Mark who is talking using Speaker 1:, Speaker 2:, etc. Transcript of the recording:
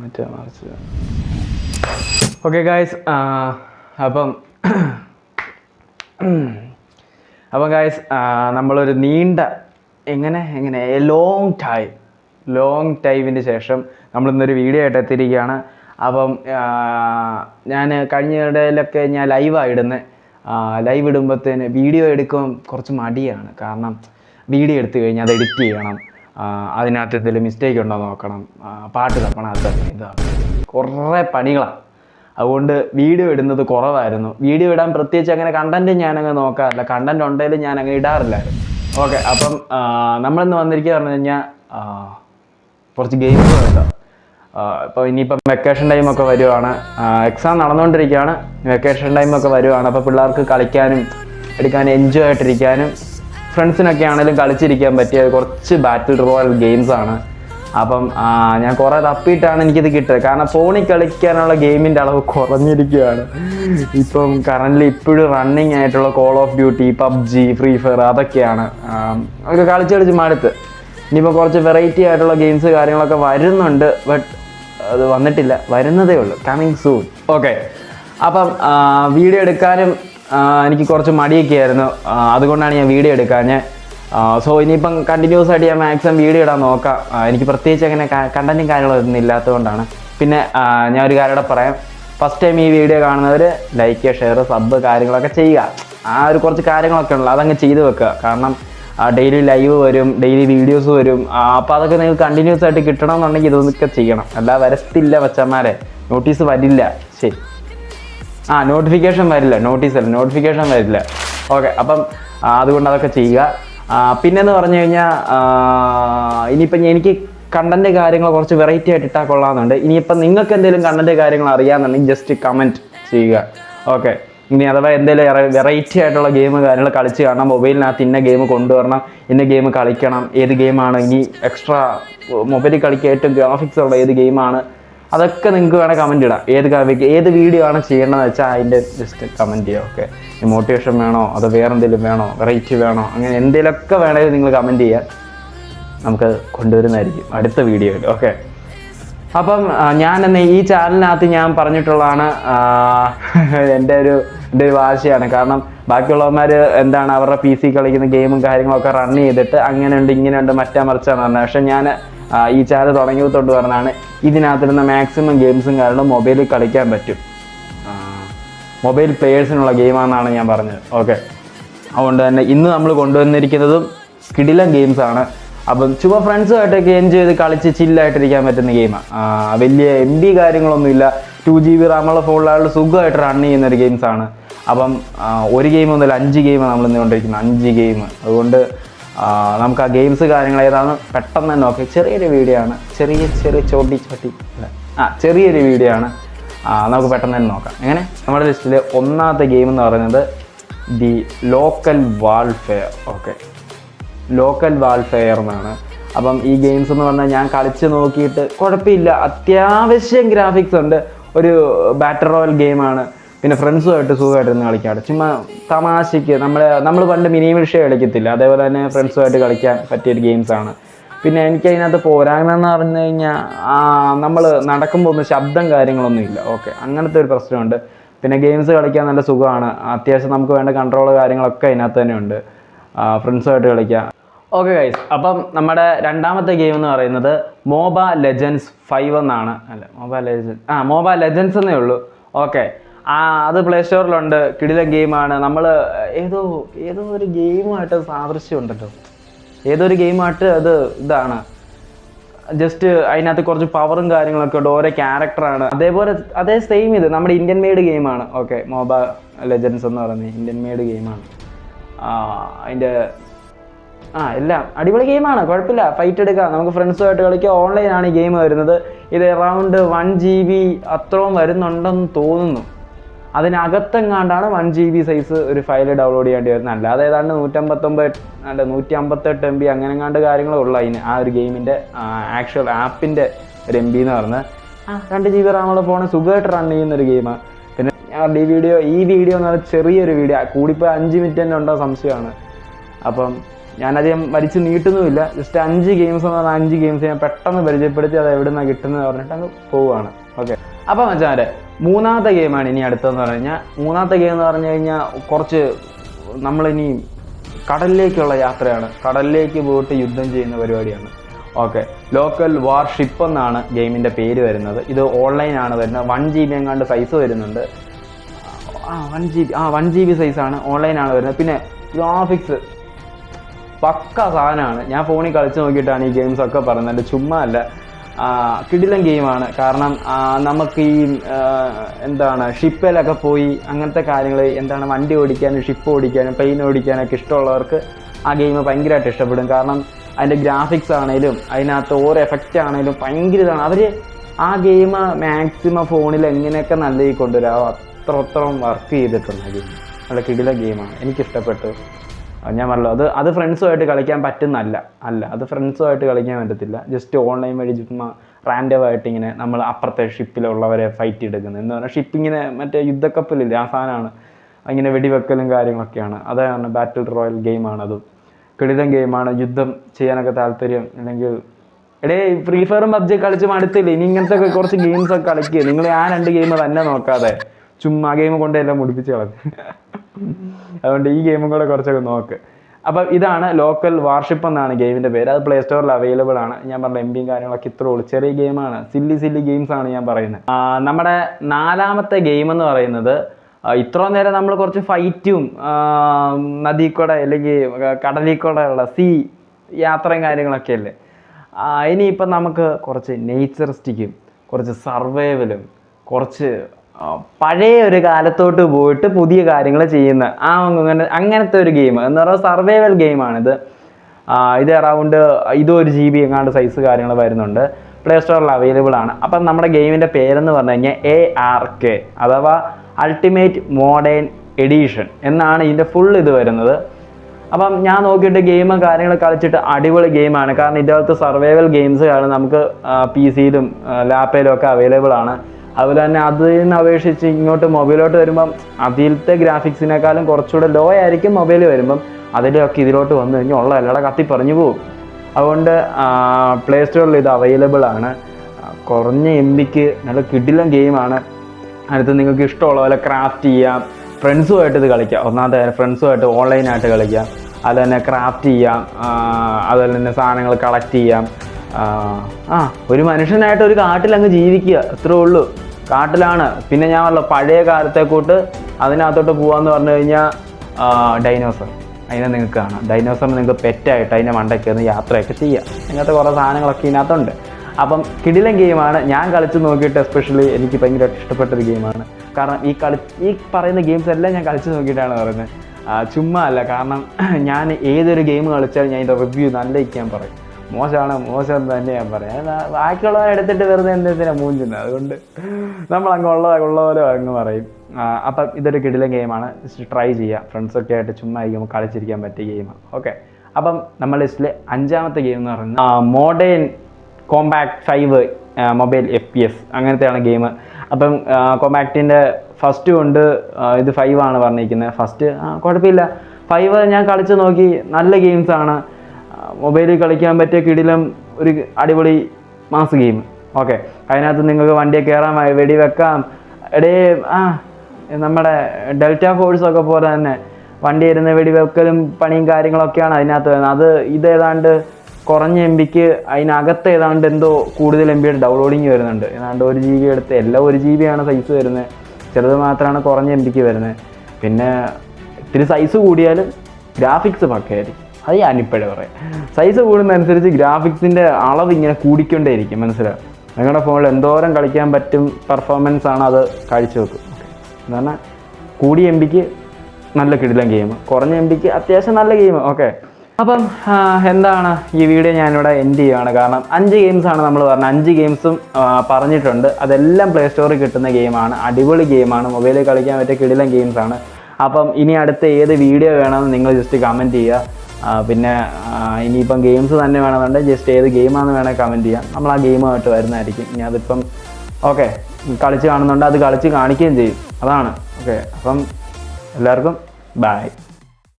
Speaker 1: മറ്റേ മറിച്ച് okay guys അപ്പം അപ്പം ഗായ്സ് നമ്മളൊരു നീണ്ട എങ്ങനെ എങ്ങനെ എ ലോങ് ടൈം ലോങ് ടൈമിന് ശേഷം നമ്മളിന്നൊരു വീഡിയോ ആയിട്ട് എത്തിയിരിക്കുകയാണ്. അപ്പം ഞാൻ കഴിഞ്ഞ ഇടയിലൊക്കെ ഞാൻ ലൈവാണ് ഇടുന്നത് ലൈവ് ഇടുമ്പോഴത്തേന് വീഡിയോ എടുക്കാൻ കുറച്ച് മടിയാണ്. കാരണം വീഡിയോ എടുത്തു കഴിഞ്ഞാൽ അത് എഡിറ്റ് ചെയ്യണം. അതിനകത്ത് എന്തെങ്കിലും മിസ്റ്റേക്ക് ഉണ്ടോ നോക്കണം. പാട്ട് തപ്പണം അത് ഇതാണ് കുറേ പണികളാണ് അതുകൊണ്ട് വീഡിയോ ഇടുന്നത് കുറവായിരുന്നു. വീഡിയോ ഇടാൻ പ്രത്യേകിച്ച് അങ്ങനെ കണ്ടന്റ് ഞാനങ്ങ് നോക്കാറില്ല. കണ്ടന്റ് ഉണ്ടെങ്കിലും ഞാൻ അങ്ങ് ഇടാറില്ലായിരുന്നു. ഓക്കെ അപ്പം നമ്മളിന്ന് വന്നിരിക്കുക പറഞ്ഞു കഴിഞ്ഞാൽ കുറച്ച് ഗെയിംസ് കേട്ടോ ഇപ്പോൾ ഇനിയിപ്പം വെക്കേഷൻ ടൈമൊക്കെ വരുവാണ്. എക്സാം നടന്നുകൊണ്ടിരിക്കുകയാണ് വെക്കേഷൻ ടൈമൊക്കെ വരുവാണ്. അപ്പോൾ പിള്ളേർക്ക് കളിക്കാനും എടുക്കാനും എൻജോയ് ആയിട്ടിരിക്കാനും ഫ്രണ്ട്സിനൊക്കെ ആണെങ്കിലും കളിച്ചിരിക്കാൻ പറ്റിയ കുറച്ച് ബാറ്റിൽ റോയൽ ഗെയിംസ് ആണ്. അപ്പം ഞാൻ കുറേ തപ്പിയിട്ടാണ് എനിക്കിത് കിട്ടുക കാരണം ഫോണിൽ കളിക്കാനുള്ള ഗെയിമിന്റെ അളവ് കുറഞ്ഞിരിക്കുകയാണ്. ഇപ്പം കറന്റ് ഇപ്പോഴും റണ്ണിങ് ആയിട്ടുള്ള Call of Duty PUBG Free Fire അതൊക്കെയാണ്. അതൊക്കെ കളിച്ച് കളിച്ച് മടുത്ത്. ഇനിയിപ്പോൾ കുറച്ച് വെറൈറ്റി ആയിട്ടുള്ള ഗെയിംസ് കാര്യങ്ങളൊക്കെ വരുന്നുണ്ട് ബട്ട് അത് വന്നിട്ടില്ല. വരുന്നതേ ഉള്ളൂ. കമ്മിങ് സൂൺ ഓക്കെ അപ്പം വീഡിയോ എടുക്കാനും എനിക്ക് കുറച്ച് മടിയൊക്കെ ആയിരുന്നു. അതുകൊണ്ടാണ് ഞാൻ വീഡിയോ എടുക്കാഞ്ഞ് സോ ഇനിയിപ്പം കണ്ടിന്യൂസ് ആയിട്ട് ഞാൻ മാക്സിമം വീഡിയോ ഇടാൻ നോക്കാം. എനിക്ക് പ്രത്യേകിച്ച് അങ്ങനെ കണ്ടന്റും കാര്യങ്ങളൊന്നും ഇല്ലാത്തതുകൊണ്ടാണ്. പിന്നെ ഞാൻ ഒരു കാര്യം പറയാം. ഫസ്റ്റ് ടൈം ഈ വീഡിയോ കാണുന്നവർ ലൈക്ക് ഷെയർ സബ് കാര്യങ്ങളൊക്കെ ചെയ്യുക. ആ ഒരു കുറച്ച് കാര്യങ്ങളൊക്കെ ഉള്ളു. അതങ്ങ് ചെയ്തു വെക്കുക. കാരണം ഡെയിലി ലൈവ് വരും ഡെയിലി വീഡിയോസ് വരും. അപ്പോൾ അതൊക്കെ നിങ്ങൾക്ക് കണ്ടിന്യൂസ് ആയിട്ട് കിട്ടണമെന്നുണ്ടെങ്കിൽ ഇതൊക്കെ ചെയ്യണം. അല്ലാതെ വരത്തില്ല വച്ചന്മാരെ നോട്ടീസ് വരില്ല. ശരി. ആ നോട്ടിഫിക്കേഷൻ വരില്ല. നോട്ടീസ് അല്ല നോട്ടിഫിക്കേഷൻ വരില്ല. ഓക്കെ അപ്പം അതുകൊണ്ട് അതൊക്കെ ചെയ്യുക. പിന്നെന്ന് പറഞ്ഞു കഴിഞ്ഞാൽ ഇനിയിപ്പം എനിക്ക് കണ്ടന്റ് കാര്യങ്ങൾ കുറച്ച് വെറൈറ്റി ആയിട്ട് ഇട്ടാൽ കൊള്ളാമെന്നുണ്ട്. ഇനിയിപ്പം നിങ്ങൾക്ക് എന്തെങ്കിലും കണ്ടന്റ് കാര്യങ്ങൾ അറിയാമെന്നുണ്ടെങ്കിൽ ജസ്റ്റ് കമന്റ് ചെയ്യുക. ഓക്കെ ഇനി അഥവാ എന്തെങ്കിലും വെറൈറ്റി ആയിട്ടുള്ള ഗെയിം കാര്യങ്ങൾ കളിച്ച് കാണാം മൊബൈലിനകത്ത് ഇന്ന ഗെയിം കൊണ്ടുവരണം ഇന്ന ഗെയിം കളിക്കണം ഏത് ഗെയിമാണ് ഇനി എക്സ്ട്രാ മൊബൈലിൽ ഏറ്റവും ഗ്രാഫിക്സ് ഉള്ള ഏത് ഗെയിമാണ് അതൊക്കെ നിങ്ങൾക്ക് വേണേൽ കമന്റ് ഇടാം. ഏത് കവിക്ക് ഏത് വീഡിയോ ആണ് ചെയ്യേണ്ടതെന്ന് വെച്ചാൽ അതിന്റെ ജസ്റ്റ് കമന്റ് ചെയ്യുക ഓക്കെ മോട്ടിവേഷൻ വേണോ അതോ വേറെ എന്തെങ്കിലും വേണോ വെറൈറ്റി വേണോ അങ്ങനെ എന്തെങ്കിലുമൊക്കെ വേണമെങ്കിൽ നിങ്ങൾ കമന്റ് ചെയ്യാൻ നമുക്ക് കൊണ്ടുവരുന്നതായിരിക്കും അടുത്ത വീഡിയോയിൽ ഓക്കെ അപ്പം ഞാൻ എന്ന ഈ ചാനലിനകത്ത് ഞാൻ പറഞ്ഞിട്ടുള്ളതാണ് എന്റെ ഒരു എന്റെ ഒരു വാശിയാണ്. കാരണം ബാക്കിയുള്ളവന്മാർ എന്താണ് അവരുടെ പി സി കളിക്കുന്ന ഗെയിമും കാര്യങ്ങളൊക്കെ റൺ ചെയ്തിട്ട് അങ്ങനെയുണ്ട് ഇങ്ങനെയുണ്ട് മറ്റേ മറിച്ചാന്ന് പറഞ്ഞത്. പക്ഷെ ഞാൻ ഈ ചാനൽ തുടങ്ങിയത് തൊട്ട് പറഞ്ഞാണ് ഇതിനകത്തിരുന്ന മാക്സിമം ഗെയിംസും കാരണം മൊബൈലിൽ കളിക്കാൻ പറ്റും. മൊബൈൽ പ്ലേയേഴ്സിനുള്ള ഗെയിമാണെന്നാണ് ഞാൻ പറഞ്ഞത്. ഓക്കെ അതുകൊണ്ട് തന്നെ ഇന്ന് നമ്മൾ കൊണ്ടുവന്നിരിക്കുന്നതും സ്കിഡിലൻ ഗെയിംസ് ആണ്. അപ്പം ചുമ്മാ ഫ്രണ്ട്സുമായിട്ടൊക്കെ എൻജോയ് ചെയ്ത് കളിച്ച് ചില്ലായിട്ടിരിക്കാൻ പറ്റുന്ന ഗെയിമാണ് വലിയ എം ബി കാര്യങ്ങളൊന്നുമില്ല ടു ജി ബി റാമുള്ള ഫോണിലാളുടെ സുഖമായിട്ട് റൺ ചെയ്യുന്ന ഒരു ഗെയിംസ് ആണ്. അപ്പം ഒരു ഗെയിം ഒന്നുമില്ല അഞ്ച് ഗെയിമാണ് നമ്മൾ ഇന്ന് ഇന്നുകൊണ്ടിരിക്കുന്നത് അഞ്ച് ഗെയിം അതുകൊണ്ട് നമുക്ക് ആ ഗെയിംസ് കാര്യങ്ങൾ ഏതാണ് പെട്ടെന്ന് തന്നെ നോക്കി. ചെറിയൊരു വീഡിയോ ആണ്. ചെറിയ ചെറിയ ചോട്ടി ചോട്ടി. ആ ചെറിയൊരു വീഡിയോ ആണ്. നമുക്ക് പെട്ടെന്ന് തന്നെ നോക്കാം. എങ്ങനെ? നമ്മുടെ ലിസ്റ്റിൽ ഒന്നാമത്തെ ഗെയിം എന്ന് പറയുന്നത് the local warfare okay local warfare എന്നാണ്. അപ്പം ഈ ഗെയിംസ് എന്ന് പറഞ്ഞാൽ ഞാൻ കളിച്ച് നോക്കിയിട്ട് കുഴപ്പമില്ല. അത്യാവശ്യം ഗ്രാഫിക്സ് ഉണ്ട്. ഒരു ബാറ്റർ റോയൽ ഗെയിമാണ് പിന്നെ ഫ്രണ്ട്സുമായിട്ട് സുഖമായിട്ട് ഇരുന്ന് കളിക്കാറ് ചുമ്മാ തമാശയ്ക്ക് നമ്മളെ നമ്മൾ പണ്ട് മിനി മിഷേ കളിക്കത്തില്ല. അതേപോലെ തന്നെ ഫ്രണ്ട്സുമായിട്ട് കളിക്കാൻ പറ്റിയൊരു ഗെയിംസാണ് പിന്നെ എനിക്ക് അതിനകത്ത് പോരായ്മ എന്ന് പറഞ്ഞു കഴിഞ്ഞാൽ നമ്മൾ നടക്കുമ്പോൾ ഒന്നും ശബ്ദം കാര്യങ്ങളൊന്നും ഇല്ല. ഓക്കെ അങ്ങനത്തെ ഒരു പ്രശ്നമുണ്ട്. പിന്നെ ഗെയിംസ് കളിക്കാൻ നല്ല സുഖമാണ്. അത്യാവശ്യം നമുക്ക് വേണ്ട കൺട്രോൾ കാര്യങ്ങളൊക്കെ അതിനകത്ത് തന്നെ ഉണ്ട്. ഫ്രണ്ട്സുമായിട്ട് കളിക്കാം ഓക്കെ ഗൈസ് അപ്പം നമ്മുടെ രണ്ടാമത്തെ ഗെയിം എന്ന് പറയുന്നത് മോബ ലെജൻസ് ഫൈവ് എന്നാണ്. അല്ല മോബ ലെജൻസ് ആ മോബ ലെജൻസ് എന്നേ ഉള്ളൂ. ഓക്കെ ആ അത് പ്ലേ സ്റ്റോറിലുണ്ട് കിടിലൻ ഗെയിമാണ്. നമ്മൾ ഏതോ ഏതോ ഒരു ഗെയിമായിട്ട് സാദൃശ്യമുണ്ടല്ലോ. ഒരു ഗെയിമായിട്ട് അത് ഇതാണ്. ജസ്റ്റ് അതിനകത്ത് കുറച്ച് പവറും കാര്യങ്ങളൊക്കെ ഉണ്ട്. ഓരോ ക്യാരക്ടറാണ് അതേപോലെ അതേ സെയിം ഇത്. നമ്മുടെ ഇന്ത്യൻ മെയ്ഡ് ഗെയിമാണ്. ഓക്കെ മോബ ലെജൻസ് എന്ന് പറയുന്നത് ഇന്ത്യൻ മെയ്ഡ് ഗെയിമാണ്. അതിന്റെ ആ എല്ലാം അടിപൊളി ഗെയിമാണ്. കുഴപ്പമില്ല. ഫൈറ്റ് എടുക്കാം. നമുക്ക് ഫ്രണ്ട്സുമായിട്ട് കളിക്കാം. ഓൺലൈനാണ് ഈ ഗെയിം വരുന്നത്. ഇത് അറൗണ്ട് വൺ ജി ബി അത്രയും വരുന്നുണ്ടെന്ന് തോന്നുന്നു. അതിനകത്തെങ്ങാണ്ടാണ് വൺ ജി ബി സൈസ് ഒരു ഫയൽ ഡൗൺലോഡ് ചെയ്യേണ്ടി വരുന്നത്? അല്ലാതെ ഏതാണ്ട് നൂറ്റമ്പത്തൊമ്പത് അല്ല നൂറ്റി അമ്പത്തെട്ട് എം ബി അങ്ങനെങ്ങാണ്ട് കാര്യങ്ങളേ ഉള്ളൂ അതിന്. ആ ഒരു ഗെയിമിന്റെ ആക്ച്വൽ ആപ്പിന്റെ ഒരു എം ബി എന്ന് പറഞ്ഞത് ആ. രണ്ട് ജി ബി റാമുള്ള ഫോൺ സുഖമായിട്ട് റൺ ചെയ്യുന്ന ഒരു ഗെയിമാണ് പിന്നെ ഈ വീഡിയോ ഈ വീഡിയോ എന്ന് പറഞ്ഞാൽ ചെറിയൊരു വീഡിയോ കൂടിപ്പോൾ അഞ്ച് മിനിറ്റ് തന്നെ ഉണ്ടോ സംശയമാണ്. അപ്പം ഞാനധികം വലിച്ചു നീട്ടുന്നുമില്ല. ജസ്റ്റ് അഞ്ച് ഗെയിംസ് എന്ന് പറഞ്ഞാൽ അഞ്ച് ഗെയിംസ് ഞാൻ പെട്ടെന്ന് പരിചയപ്പെടുത്തി അത് എവിടെ നിന്നാണ് കിട്ടുന്നത് പറഞ്ഞിട്ട് അങ്ങ് പോവുകയാണ്. ഓക്കെ അപ്പം മച്ചാരെ മൂന്നാമത്തെ ഗെയിമാണ് ഇനി അടുത്തതെന്ന് പറഞ്ഞു കഴിഞ്ഞാൽ മൂന്നാമത്തെ ഗെയിം എന്ന് പറഞ്ഞു കഴിഞ്ഞാൽ കുറച്ച് നമ്മളിനി കടലിലേക്കുള്ള യാത്രയാണ്. കടലിലേക്ക് പോയിട്ട് യുദ്ധം ചെയ്യുന്ന പരിപാടിയാണ്. ഓക്കെ. ലോക്കൽ വാർഷിപ്പ് എന്നാണ് ഗെയിമിന്റെ പേര് വരുന്നത്. ഇത് ഓൺലൈനാണ് വരുന്നത്. വൺ ജി ബി എങ്ങാണ്ട് സൈസ് വരുന്നുണ്ട്. ആ വൺ ജി ബി ആ വൺ ജി ബി സൈസാണ് ഓൺലൈനാണ് വരുന്നത്. പിന്നെ ഗ്രാഫിക്സ് പക്ക സാധനമാണ്. ഞാൻ ഫോണിൽ കളിച്ച് നോക്കിയിട്ടാണ് ഈ ഗെയിംസ് ഒക്കെ പറയുന്നത് ചുമ്മാ അല്ല. കിടിലൻ ഗെയിമാണ്. കാരണം നമുക്ക് ഈ എന്താണ് ഷിപ്പിലൊക്കെ പോയി അങ്ങനത്തെ കാര്യങ്ങൾ എന്താണ് വണ്ടി ഓടിക്കാനും ഷിപ്പ് ഓടിക്കാനും പെയിൻ ഓടിക്കാനൊക്കെ ഇഷ്ടമുള്ളവർക്ക് ആ ഗെയിം ഭയങ്കരമായിട്ട് ഇഷ്ടപ്പെടും. കാരണം അതിന്റെ ഗ്രാഫിക്സ് ആണെങ്കിലും അതിനകത്ത് ഓരോ എഫക്റ്റ് ആണെങ്കിലും ഭയങ്കര ഇതാണ്. അവർ ആ ഗെയിം മാക്സിമം ഫോണിൽ എങ്ങനെയൊക്കെ നല്ല കൊണ്ടുവരാമോ അത്രത്തോളം വർക്ക് ചെയ്തിട്ടുണ്ട് ഗെയിം നല്ല കിടില ഗെയിമാണ്. എനിക്കിഷ്ടപ്പെട്ടു. ഞാൻ പറഞ്ഞല്ലോ അത് അത് ഫ്രണ്ട്സുമായിട്ട് കളിക്കാൻ പറ്റുന്നല്ല അല്ല അത് ഫ്രണ്ട്സുമായിട്ട് കളിക്കാൻ പറ്റത്തില്ല. ജസ്റ്റ് ഓൺലൈൻ വഴി ചുമ്മാ റാൻഡമായിട്ട് ഇങ്ങനെ നമ്മൾ അപ്പുറത്തെ ഷിപ്പിലുള്ളവരെ ഫൈറ്റ് എടുക്കുന്നത്. എന്ന് പറഞ്ഞാൽ ഷിപ്പിങ്ങിനെ മറ്റേ യുദ്ധക്കപ്പലില്ലേ ആ സാധനമാണ്. ഇങ്ങനെ വെടിവെക്കലും കാര്യങ്ങളൊക്കെയാണ്. അതാണ് ബാറ്റിൽ റോയൽ ഗെയിമാണ് അതും. കിടിലൻ ഗെയിമാണ് യുദ്ധം ചെയ്യാനൊക്കെ താല്പര്യം അല്ലെങ്കിൽ എടേ ഫ്രീ ഫയറും പബ്ജി കളിച്ച് മടുത്തില്ലേ? ഇനി ഇങ്ങനത്തെ കുറച്ച് ഗെയിംസ് ഒക്കെ കളിക്കുക നിങ്ങൾ ആ രണ്ട് ഗെയിം തന്നെ നോക്കാതെ. ചുമ്മാ ഗെയിം കൊണ്ട് എല്ലാം മുടിപ്പിച്ച് കളഞ്ഞു. അതുകൊണ്ട് ഈ ഗെയിമും കൂടെ കുറച്ചൊക്കെ നോക്ക്. അപ്പം ഇതാണ് ലോക്കൽ വാർഷിപ്പ് എന്നാണ് ഗെയിമിന്റെ പേര്. അത് പ്ലേ സ്റ്റോറിൽ അവൈലബിൾ ആണ്. ഞാൻ പറഞ്ഞ എം പിയും കാര്യങ്ങളൊക്കെ ഇത്രേ ഉള്ളൂ. ചെറിയ ഗെയിമാണ് സില്ലി സില്ലി ഗെയിംസ് ആണ് ഞാൻ പറയുന്നത്. നമ്മുടെ നാലാമത്തെ ഗെയിം എന്ന് പറയുന്നത് ഇത്ര നേരം നമ്മൾ കുറച്ച് ഫൈറ്റും നദിക്കൂടെ കൂടെ അല്ലെങ്കിൽ കടലിൽ കൂടെ ഉള്ള സീ യാത്രയും കാര്യങ്ങളൊക്കെ അല്ലേ? ഇനിയിപ്പം നമുക്ക് കുറച്ച് നേച്ചറിസ്റ്റിക്കും കുറച്ച് സർവൈവലും കുറച്ച് പഴയ ഒരു കാലത്തോട്ട് പോയിട്ട് പുതിയ കാര്യങ്ങൾ ചെയ്യുന്ന ആ അങ്ങനെ അങ്ങനത്തെ ഒരു ഗെയിം എന്ന് പറഞ്ഞാൽ സർവൈവൽ ഗെയിമാണിത് ഇത് അറൗണ്ട് ഇതും ഒരു ജി ബി എങ്ങാണ്ട് സൈസ് കാര്യങ്ങൾ വരുന്നുണ്ട്. പ്ലേ സ്റ്റോറിൽ അവൈലബിൾ ആണ്. അപ്പം നമ്മുടെ ഗെയിമിന്റെ പേരെന്ന് പറഞ്ഞു കഴിഞ്ഞാൽ എ ആർ കെ അഥവാ അൾട്ടിമേറ്റ് മോഡേൺ എഡീഷൻ എന്നാണ് ഇതിന്റെ ഫുൾ ഇത് വരുന്നത്. അപ്പം ഞാൻ നോക്കിയിട്ട് ഗെയിം കാര്യങ്ങൾ കളിച്ചിട്ട് അടിപൊളി ഗെയിമാണ് കാരണം ഇതിനകത്ത് സർവൈവൽ ഗെയിംസ് കാരണം നമുക്ക് പി സിയിലും ലാപ്പിലും ഒക്കെ അവൈലബിൾ ആണ്. അതുപോലെ തന്നെ അതിൽ നിന്ന് അപേക്ഷിച്ച് ഇങ്ങോട്ട് മൊബൈലോട്ട് വരുമ്പം അതിലത്തെ ഗ്രാഫിക്സിനേക്കാളും കുറച്ചുകൂടെ ലോ ആയിരിക്കും മൊബൈൽ വരുമ്പം അതിലൊക്കെ ഇതിലോട്ട് വന്നു കഴിഞ്ഞാൽ ഉള്ള എല്ലാം കത്തി പറഞ്ഞു പോകും അതുകൊണ്ട് പ്ലേ സ്റ്റോറിൽ ഇത് അവൈലബിൾ ആണ്. കുറഞ്ഞ എം ബിക്ക് നല്ല കിടിലം ഗെയിമാണ് അടുത്ത് നിങ്ങൾക്ക് ഇഷ്ടമുള്ള പോലെ ക്രാഫ്റ്റ് ചെയ്യാം. ഫ്രണ്ട്സുമായിട്ട് ഇത് കളിക്കാം. ഒന്നാമത്തെ ഫ്രണ്ട്സുമായിട്ട് ഓൺലൈനായിട്ട് കളിക്കാം. അതുപോലെ തന്നെ ക്രാഫ്റ്റ് ചെയ്യാം. അതുപോലെ തന്നെ സാധനങ്ങൾ കളക്ട് ചെയ്യാം. ആ ഒരു മനുഷ്യനായിട്ട് ഒരു കാട്ടിൽ അങ്ങ് ജീവിക്കുക. അത്രേ ഉള്ളൂ. കാട്ടിലാണ്. പിന്നെ ഞാൻ പറഞ്ഞ പഴയ കാലത്തെ കൂട്ട് അതിനകത്തോട്ട് പോവാന്ന് പറഞ്ഞു കഴിഞ്ഞാൽ ഡൈനോസർ അതിനെ നിങ്ങൾക്ക് കാണാം. ഡൈനോസറിന് നിങ്ങൾക്ക് പെറ്റായിട്ട് അതിന്റെ മണ്ടയ്ക്ക് യാത്രയൊക്കെ ചെയ്യാം. അങ്ങനത്തെ കുറേ സാധനങ്ങളൊക്കെ ഇതിനകത്തുണ്ട്. അപ്പം കിടിലൻ ഗെയിമാണ്. ഞാൻ കളിച്ച് നോക്കിയിട്ട് എസ്പെഷ്യലി എനിക്ക് ഭയങ്കര ഇഷ്ടപ്പെട്ടൊരു ഗെയിമാണ്. കാരണം ഈ കളി ഈ പറയുന്ന ഗെയിംസ് എല്ലാം ഞാൻ കളിച്ച് നോക്കിയിട്ടാണ് പറയുന്നത്. ചുമ്മാ അല്ല. കാരണം ഞാൻ ഏതൊരു ഗെയിം കളിച്ചാലും ഞാൻ ഇതിന്റെ റിവ്യൂ നല്ല ഇരിക്കാൻ പറയും. മോശമാണ് മോശം തന്നെ ഞാൻ പറയാം. ബാക്കിയുള്ളവ എടുത്തിട്ട് വെറുതെ എന്തെങ്കിലും മൂഞ്ചുന്നത് അതുകൊണ്ട് നമ്മൾ അങ്ങ് ഉള്ള ഉള്ള പോലെ അങ്ങ് പറയും. അപ്പം ഇതൊരു കിടിലൻ ഗെയിമാണ് ജസ്റ്റ് ട്രൈ ചെയ്യുക ഫ്രണ്ട്സൊക്കെ ആയിട്ട് ചുമ്മാ ഇരിക്കുമ്പോൾ കളിച്ചിരിക്കാൻ പറ്റിയ ഗെയിമാണ് ഓക്കെ അപ്പം നമ്മൾ ലിസ്റ്റിലെ അഞ്ചാമത്തെ ഗെയിം എന്ന് പറയുന്നത് modern combat five mobile F P S അങ്ങനത്തെയാണ് game അപ്പം കോമ്പാക്റ്റിന്റെ ഫസ്റ്റ് കൊണ്ട് ഇത് ഫൈവ് ആണ് പറഞ്ഞിരിക്കുന്നത് ഫസ്റ്റ് കുഴപ്പമില്ല. ഫൈവ് ഞാൻ കളിച്ച് നോക്കി. നല്ല ഗെയിംസാണ് മൊബൈലിൽ കളിക്കാൻ പറ്റിയ കിടിലം ഒരു അടിപൊളി മാസ് ഗെയിം ഓക്കെ അതിനകത്ത് നിങ്ങൾക്ക് വണ്ടിയെ കയറാൻ വെടി വെക്കാം എടേ ആ നമ്മുടെ ഡെൽറ്റ ഫോഴ്സ് ഒക്കെ പോലെ തന്നെ. വണ്ടി ഇരുന്ന് വെടി വെക്കലും പണിയും കാര്യങ്ങളൊക്കെയാണ് അതിനകത്ത് വരുന്നത്. അത് ഇത് ഏതാണ്ട് കുറഞ്ഞ എം ബിക്ക് അതിനകത്ത് ഏതാണ്ട് എന്തോ കൂടുതൽ എം ബിയുടെ ഡൗൺലോഡിങ് വരുന്നുണ്ട്. ഏതാണ്ട് ഒരു ജി ബി എടുത്ത് എല്ലാം ഒരു ജി ബി ആണ് സൈസ് വരുന്നത്. ചിലത് മാത്രമാണ് കുറഞ്ഞ എം ബിക്ക് വരുന്നത്. പിന്നെ ഇത്തിരി സൈസ് കൂടിയാൽ ഗ്രാഫിക്സ് പക്കയായിരിക്കും അത് ഞാനിപ്പോഴേ പറയാം. സൈസ് കൂടുന്നതനുസരിച്ച് ഗ്രാഫിക്സിന്റെ അളവ് ഇങ്ങനെ കൂടിക്കൊണ്ടേയിരിക്കും മനസ്സിലാവും നിങ്ങളുടെ ഫോണിൽ എന്തോരം കളിക്കാൻ പറ്റും പെർഫോമൻസ് ആണ് അത് കാഴ്ചവെക്കും പറഞ്ഞാൽ കൂടിയ എം ബിക്ക് നല്ല കിടിലം ഗെയിം കുറഞ്ഞ എം ബിക്ക് അത്യാവശ്യം നല്ല ഗെയിം ഓക്കെ അപ്പം എന്താണ് ഈ വീഡിയോ ഞാനിവിടെ എൻഡ് ചെയ്യുകയാണ് കാരണം അഞ്ച് ഗെയിംസാണ് നമ്മൾ പറഞ്ഞത് അഞ്ച് ഗെയിംസും പറഞ്ഞിട്ടുണ്ട്. അതെല്ലാം പ്ലേ സ്റ്റോറിൽ കിട്ടുന്ന ഗെയിമാണ് അടിപൊളി ഗെയിമാണ് മൊബൈലിൽ കളിക്കാൻ പറ്റിയ കിടിലം ഗെയിംസാണ് അപ്പം ഇനി അടുത്ത ഏത് വീഡിയോ വേണമെന്ന് നിങ്ങൾ ജസ്റ്റ് കമന്റ് ചെയ്യുക. പിന്നെ ഇനിയിപ്പം ഗെയിംസ് തന്നെ വേണമെന്നുണ്ടെങ്കിൽ ജസ്റ്റ് ഏത് ഗെയിമാണെന്ന് വേണമെങ്കിൽ കമന്റ് ചെയ്യാം. നമ്മൾ ആ ഗെയിമായിട്ട് വരുന്നതായിരിക്കും. ഇനി അതിപ്പം ഓക്കെ കളിച്ച് കാണുന്നുണ്ട്. അത് കളിച്ച് കാണിക്കുകയും ചെയ്യും. അതാണ്. ഓക്കെ അപ്പം എല്ലാവർക്കും ബൈ